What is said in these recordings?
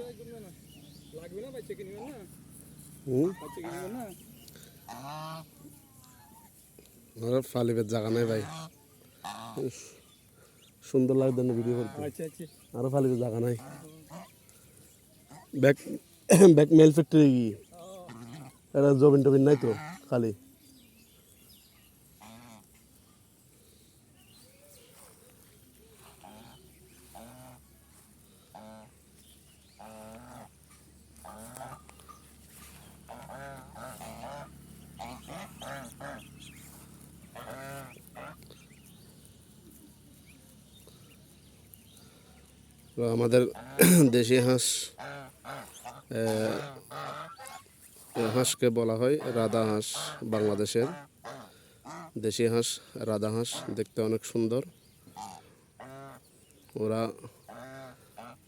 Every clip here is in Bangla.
লাগবে না না ফালিবের জায়গা নাই ভাই। সুন্দর লাগবে না ভিডিও করতে। আচ্ছা আচ্ছা। আরও ফালিবের জায়গা নাই। ব্যাক ব্যাক মেল ফ্যাক্টরি কি? এটা জমিন টবিন নাই তো খালি। তো আমাদের দেশি হাঁস হাঁসকে বলা হয় রাধা হাঁস বাংলাদেশের। দেশি হাঁস রাধা হাঁস দেখতে অনেক সুন্দর। ওরা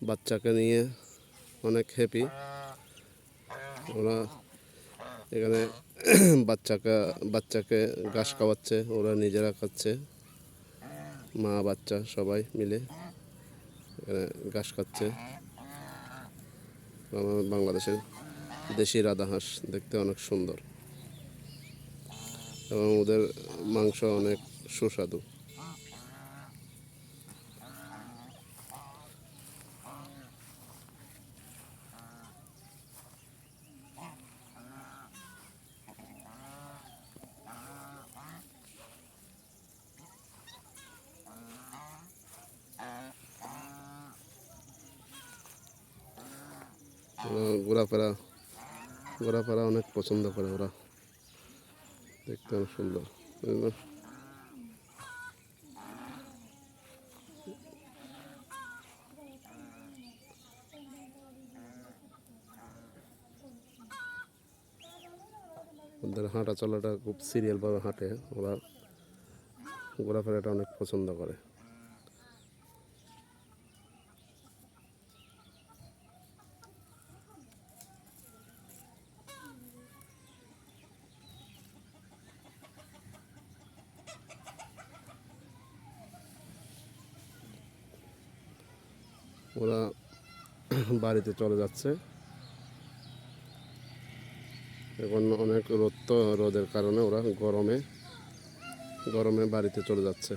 বাচ্চাকে নিয়ে অনেক হ্যাপি ওরা এখানে বাচ্চাকে বাচ্চাকে ঘাস খাওয়াচ্ছে, ওরা নিজেরা খাচ্ছে। মা, বাচ্চা সবাই মিলে। ঘাস খাচ্ছে। বাংলাদেশের দেশি রাধা হাঁস দেখতে অনেক সুন্দর। এবং ওদের মাংস অনেক সুস্বাদু। ঘোরাফেরা ঘোরাফেরা অনেক পছন্দ করে ওরা। দেখতে অনেক সুন্দর। ওদের হাঁটা চলাটা খুব সিরিয়াল সিরিয়ালভাবে হাঁটে। ওরা ঘোরাফেরাটা অনেক পছন্দ করে। ওরা বাড়িতে চলে যাচ্ছে। এখন অনেক রোদ তো রোদের কারণে ওরা গরমে গরমে বাড়িতে চলে যাচ্ছে।